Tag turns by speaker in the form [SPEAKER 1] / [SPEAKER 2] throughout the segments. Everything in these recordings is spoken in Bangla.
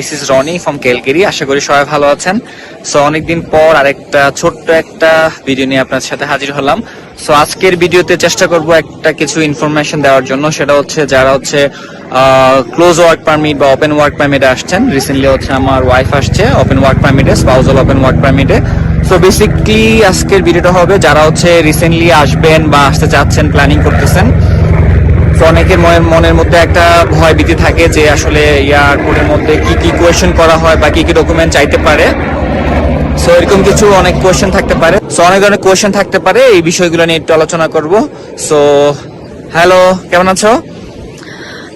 [SPEAKER 1] This is Rony from Calgary আশা করি সবাই ভালো আছেন। সো অনেকদিন পর আরেকটা ছোট্ট একটা ভিডিও নিয়ে আপনার সাথে হাজির হলাম। সো আজকের ভিডিওতে চেষ্টা করব একটা কিছু ইনফরমেশন দেওয়ার জন্য। সেটা হচ্ছে যারা হচ্ছে ক্লোজ ওয়ার্ক পারমিট বা ওপেন ওয়ার্ক পারমিটে আসছেন। রিসেন্টলি হচ্ছে আমার ওয়াইফ আসছে ওপেন ওয়ার্ক পারমিটে স্পাউজাল ওপেন ওয়ার্ক পারমিটে সো বেসিকলি আজকের ভিডিওটা হবে যারা হচ্ছে রিসেন্টলি আসবেন বা আসতে চাচ্ছেন প্ল্যানিং করতেছেন। তো অনেকের মনের মধ্যে একটা ভয় ভীতি থাকে যে আসলে এয়ারপোর্টের মধ্যে কি কি কোয়েশন করা হয় বা কি কি ডকুমেন্ট চাইতে পারে। সো এরকম কিছু অনেক কোয়েশন থাকতে পারে। সো অনেক ধরনের কোয়েশন থাকতে পারে। এই বিষয়গুলো নিয়ে একটু আলোচনা করব। সো হ্যালো কেমন আছো?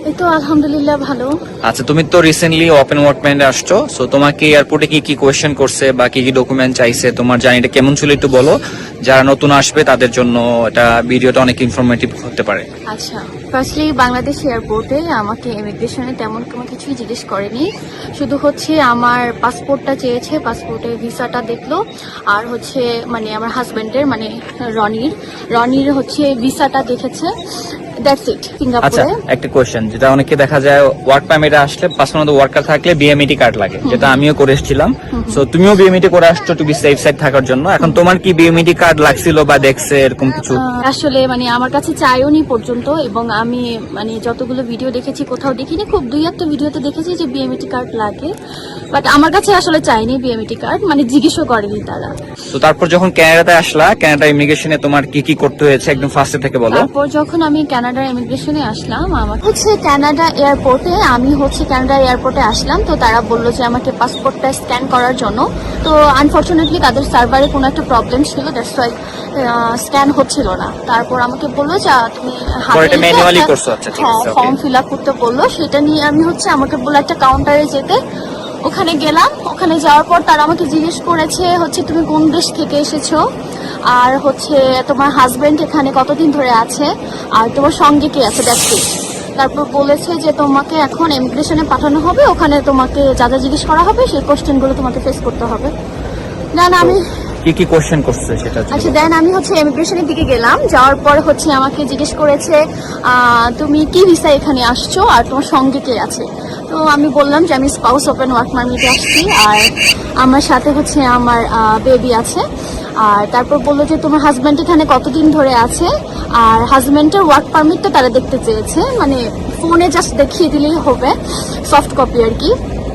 [SPEAKER 2] এই তো আলহামদুলিল্লাহ ভালো।
[SPEAKER 1] আচ্ছা তুমি তো রিসেন্টলি ওপেন ওয়ার্কম্যানে আসছো সো তোমাকে এয়ারপোর্টে কি কি কোয়েশ্চেন করছে বা কি কি ডকুমেন্ট চাইছে তোমার জার্নিটা কেমন ছিল একটু বলো। যারা নতুন আসবে তাদের জন্য এটা ভিডিওটা অনেক ইনফরমেটিভ হতে পারে।
[SPEAKER 2] আচ্ছা ফার্স্টলি বাংলাদেশ এয়ারপোর্টে আমাকে ইমিগ্রেশনে তেমন কোনো কিছুই জিজ্ঞেস করেনি। শুধু হচ্ছে আমার পাসপোর্টটা চেয়েছে পাসপোর্টের ভিসাটা দেখল আর হচ্ছে মানে আমার হাজবেন্ডের মানে রনির রনির হচ্ছে ভিসাটা দেখেছে। দ্যাটস ইট
[SPEAKER 1] আচ্ছা
[SPEAKER 2] সিঙ্গাপুরে
[SPEAKER 1] একটা কোয়েশ্চেন যেটা অনেকে দেখা যায় ওয়ার্ক পারমিটে আসলে পার্সোনাল ওয়ার্কার থাকলে বিএমইটি কার্ড লাগে যেটা আমিও করে এসেছিলাম। সো তুমিও বিএমইটি করে আসছো টু বি সেফ সাইড থাকার জন্য। এখন তোমার কি বিএমইটি কার্ড লাগছিল বা দেখছে এরকম কিছু?
[SPEAKER 2] আসলে মানে আমার কাছে চাইওনি পর্যন্ত এবং আমি মানে যতগুলো ভিডিও দেখেছি কোথাও দেখিনি খুব দুই একটা ভিডিওতে দেখেছি যে বিএমইটি কার্ড লাগে। বাট আমার কাছে আসলে চাইনি বিএমইটি কার্ড মানে জিজ্ঞেসও করেনি তারা।
[SPEAKER 1] তো তারপর যখন ক্যানাডাতে আসলা ক্যানাডা ইমিগ্রেশনে তোমার কি কি করতে হয়েছে একদম ফার্স্টে থেকে বলো।
[SPEAKER 2] তারপর যখন আমি কানাডার ইমিগ্রেশনে আসলাম আমার হচ্ছে কানাডা এয়ারপোর্টে আমি হচ্ছে কানাডা এয়ারপোর্টে আসলাম তো তারা বলল যে আমাকে পাসপোর্টটা স্ক্যান করার জন্য। তো আনফর্চুনেটলি তাদের সার্ভারে কোনো একটা প্রবলেম ছিল দ্যাটস ওয়াই স্ক্যান হচ্ছিল না। তারপর আমাকে বলল যে তুমি
[SPEAKER 1] আচ্ছা, ঠিক
[SPEAKER 2] হ্যাঁ ফর্ম ফিল আপ করতে বলল। সেটা নিয়ে আমি হচ্ছে আমাকে বলল একটা কাউন্টারে যেতে। ওখানে গেলাম ওখানে যাওয়ার পর তারা আমাকে জিজ্ঞেস করেছে হচ্ছে তুমি কোন দেশ থেকে এসেছ? আর হচ্ছে তোমার হাজবেন্ড এখানে কতদিন ধরে আছে? আর তোমার সঙ্গে কে আছে? ইট তারপর বলেছে যে তোমাকে এখন ইমিগ্রেশনে পাঠানো হবে ওখানে তোমাকে যা যা জিজ্ঞেস করা হবে সেই কোশ্চেনগুলো তোমাকে ফেস করতে হবে। না না আমি
[SPEAKER 1] কি কি কোয়েশ্চেন করছে সেটা
[SPEAKER 2] আচ্ছা। দেন আমি হচ্ছে ইমিগ্রেশনের দিকে গেলাম যাওয়ার পর হচ্ছে আমাকে জিজ্ঞেস করেছে তুমি কি ভিসা এখানে আসছো আর তোমার সঙ্গে কে আছে? তো আমি বললাম যে আমি স্পাউস ওপেন ওয়ার্ক পারমিটে আসছি আর আমার সাথে হচ্ছে আমার বেবি আছে। আর তারপর বলল যে তোমার হাজব্যান্ড এখানে কতদিন ধরে আছে? আর হাজব্যান্ডের ওয়ার্ক পারমিটটা তারা দেখতে চেয়েছে। মানে ফোনে জাস্ট দেখিয়ে দিলেই হবে। সফট কপি আর কি।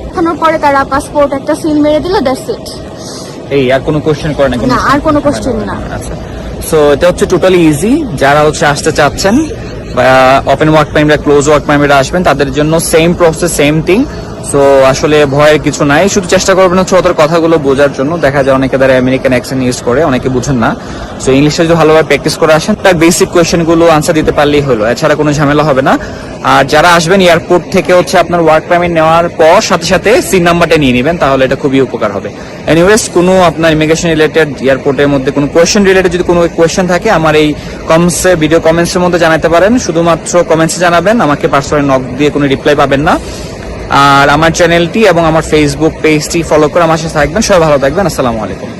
[SPEAKER 2] দেখানোর পরে তারা পাসপোর্ট একটা সিল মেরে দিল দ্যাটস ইট
[SPEAKER 1] এই আর কোনো কোয়েশ্চেন করে না
[SPEAKER 2] আর কোনো question না।
[SPEAKER 1] আচ্ছা। সো এটা হচ্ছে টোটালি ইজি যারা হচ্ছে আসতে চাচ্ছেন বা open work permit close work permit আসবেন তাদের জন্য same process same thing so আসলে ভয়ের কিছু নাই। শুধু চেষ্টা করবেন হচ্ছে ওদের কথাগুলো বোঝার জন্য। দেখা যায় অনেকে তারা আমেরিকান অ্যাকসেন্ট ইউজ করে, অনেকে বুঝেন না। সো ইংলিশে যদি ভালোভাবে প্র্যাকটিস করে আসেন, তার বেসিক কোয়েশ্চেনগুলো আনসার দিতে পারলেই হলো। এছাড়া কোনো ঝামেলা হবে না। আর যারা আসবেন এয়ারপোর্ট থেকে হচ্ছে আপনার ওয়ার্ক পারমিট নেওয়ার পর, সাথে সাথে সিন নাম্বারটা নিয়ে নেবেন, তাহলে এটা খুবই উপকার হবে। এনিওয়েজ কোনো আপনার ইমিগ্রেশন রিলেটেড এয়ারপোর্টের মধ্যে কোনো কোয়েশ্চেন রিলেটেড যদি কোনো কোয়েশ্চেন থাকে, আমার এই কমেন্টসে ভিডিও কমেন্টসের মধ্যে জানাতে পারেন। শুধুমাত্র কমেন্টসে জানাবেন, আমাকে পার্সোনাল নক দিয়ে কোনো রিপ্লাই পাবেন না। আর আমার চ্যানেলটি এবং আমার ফেসবুক পেজটি ফলো করে আমার সাথে থাকবেন। সবাই ভালো থাকবেন। আসসালামু আলাইকুম।